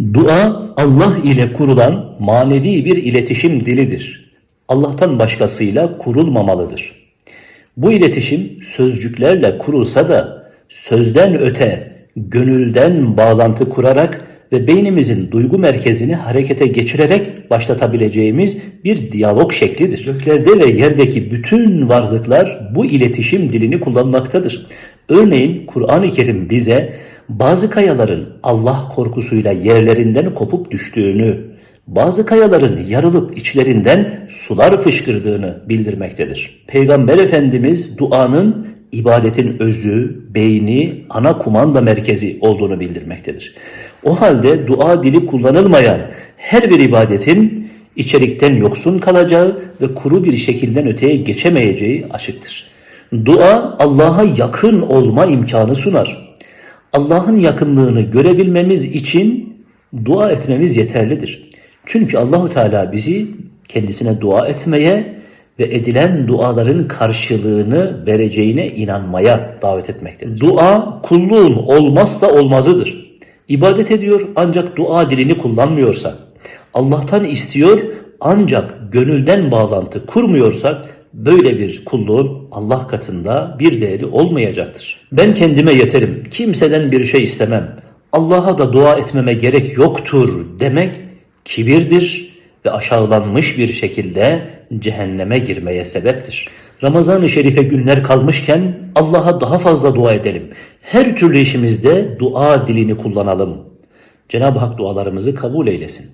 Dua Allah ile kurulan manevi bir iletişim dilidir. Allah'tan başkasıyla kurulmamalıdır. Bu iletişim sözcüklerle kurulsa da sözden öte, gönülden bağlantı kurarak ve beynimizin duygu merkezini harekete geçirerek başlatabileceğimiz bir diyalog şeklidir. Göklerde ve yerdeki bütün varlıklar bu iletişim dilini kullanmaktadır. Örneğin Kur'an-ı Kerim bize bazı kayaların Allah korkusuyla yerlerinden kopup düştüğünü, bazı kayaların yarılıp içlerinden sular fışkırdığını bildirmektedir. Peygamber Efendimiz duanın ibadetin özü, beyni, ana kumanda merkezi olduğunu bildirmektedir. O halde dua dili kullanılmayan her bir ibadetin içerikten yoksun kalacağı ve kuru bir şekilden öteye geçemeyeceği açıktır. Dua Allah'a yakın olma imkanı sunar. Allah'ın yakınlığını görebilmemiz için dua etmemiz yeterlidir. Çünkü Allahu Teala bizi kendisine dua etmeye ve edilen duaların karşılığını vereceğine inanmaya davet etmektedir. Dua kulluğun olmazsa olmazıdır. İbadet ediyor ancak dua dilini kullanmıyorsak, Allah'tan istiyor ancak gönülden bağlantı kurmuyorsak böyle bir kulluğun Allah katında bir değeri olmayacaktır. Ben kendime yeterim, kimseden bir şey istemem, Allah'a da dua etmeme gerek yoktur demek kibirdir ve aşağılanmış bir şekilde cehenneme girmeye sebeptir. Ramazan-ı Şerif'e günler kalmışken Allah'a daha fazla dua edelim. Her türlü işimizde dua dilini kullanalım. Cenab-ı Hak dualarımızı kabul eylesin.